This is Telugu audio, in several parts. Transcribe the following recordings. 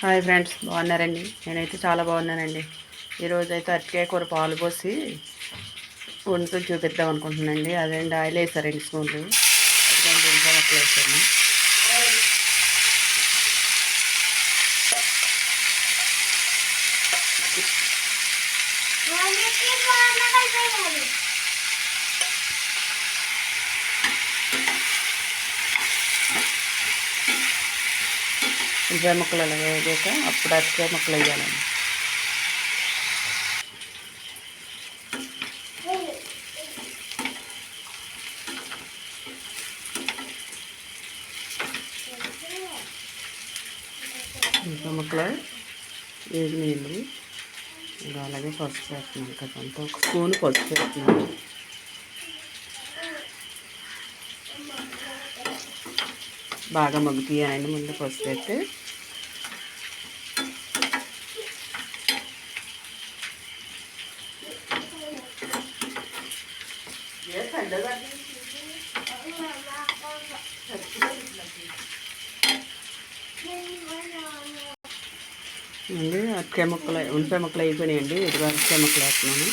హాయ్ ఫ్రెండ్స్ బాగున్నారండి? నేనైతే చాలా బాగున్నానండి. ఈరోజు అయితే అరటికాయ కూర పాలు పోసి వండుతూ చూపిద్దాం అనుకుంటున్నానండి. అండి ఆయిల్ వేసారండి స్పూన్లు? అటువంటి ఇంకా మొక్కలు వేసాను. ఉల్లిపాయ ముక్కలు అలా వేగాక అప్పుడు అరటికాయ ముక్కలు వేయాలండి ఉల్లిపాయ ముక్కలు వేడి నీళ్ళు ఇంకా అలాగే పసుపు వేస్తున్నాను కదంతా ఒక స్పూన్ పసుపు వేస్తున్నాను బాగా మగ్గుతీయాలండి ముందు పసుపు వేస్తే అండి అరటికాయ ముక్కలు ఉల్లిపాయ ముక్కలు అయిపోయినాయండి. ఇదిగో అరటికాయ ముక్కలు వేస్తున్నాను.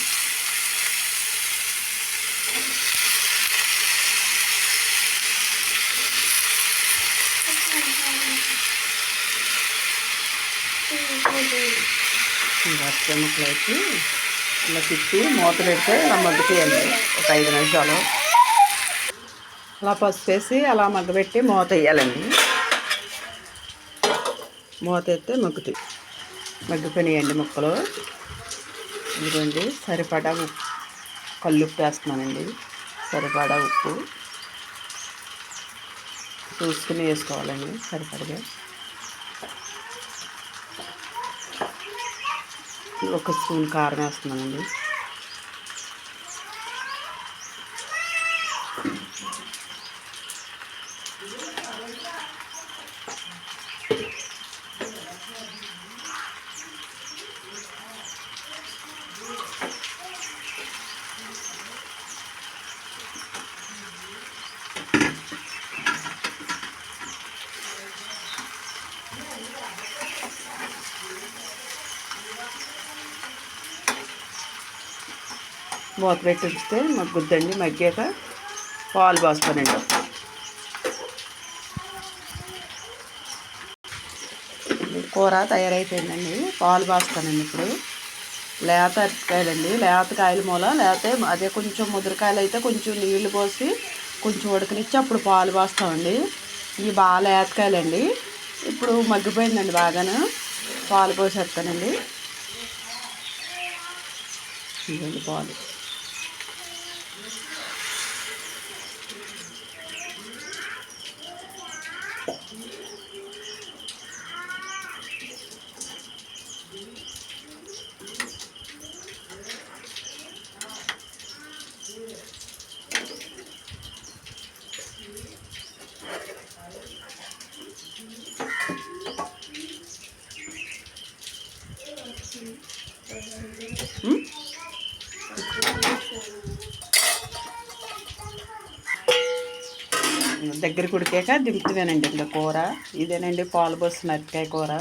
ఇంకా ముక్కలు వేసి ఇలా తిప్పి మూత పెడితే అలా మగ్గుతాయండి. ఒక ఐదు నిమిషాలు. అలా పసుపు వేసి అలా మగ్గబెట్టి మూత వేయాలండి. మూత ఎత్తే మగ్గుతాయి. మగ్గిపోయినాయండి ముక్కలు. ఇదిగోండి సరిపడా ఉప్పు. కల్లుప్పు వేస్తున్నానండి. సరిపడా ఉప్పు. చూసుకుని వేసుకోవాలండి సరిపడగా. ఒక స్పూన్ కారం వేస్తున్నానండి. మూత పెట్టి ఉంచితే మగ్గుద్దండి మగ్గాక పాలు పోస్తానండి. కూర తయారైపోయిందండి పాలు పోస్తానండి ఇప్పుడు. లేత అరటికాయలండి లేత కాయల మూల లేతే అదే కొంచెం ముదిరికాయలు అయితే కొంచెం నీళ్ళు పోసి కొంచెం ఉడకనిచ్చి అప్పుడు పాలు పోస్తామండి. ఇవి బాగా లేతకాయలండి. ఇప్పుడు మగ్గిపోయిందండి బాగాను. పాలు పోసేస్తానండి. ఇవ్వండి పాలు. 응? దగ్గర కుడికాక దింపుతున్నానండి ఇంకా కూర. ఇదేనండి పాలు పోసిన అరటికాయ కూర.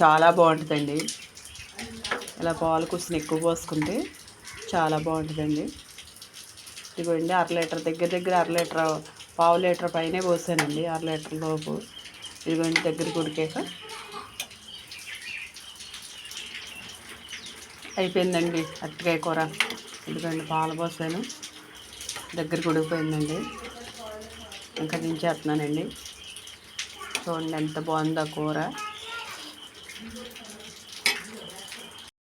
చాలా బాగుంటుందండి. ఇలా పాలు కూసిన ఎక్కువ పోసుకుంటే చాలా బాగుంటుందండి. ఇదిగోండి అర లీటర్ దగ్గర దగ్గర అర లీటర్ పావు లీటర్ పైనే పోసానండి అర లీటర్ లోపు. ఇదిగోండి దగ్గర కుడికాక. అయిపోయిందండి అరటికాయ కూర. ఇదిగోండి పాలు పోసాను. దగ్గర ఉడికిపోయిందండి ఇంకా దించేస్తున్నానండి చూడండి ఎంత బాగుందో కూర.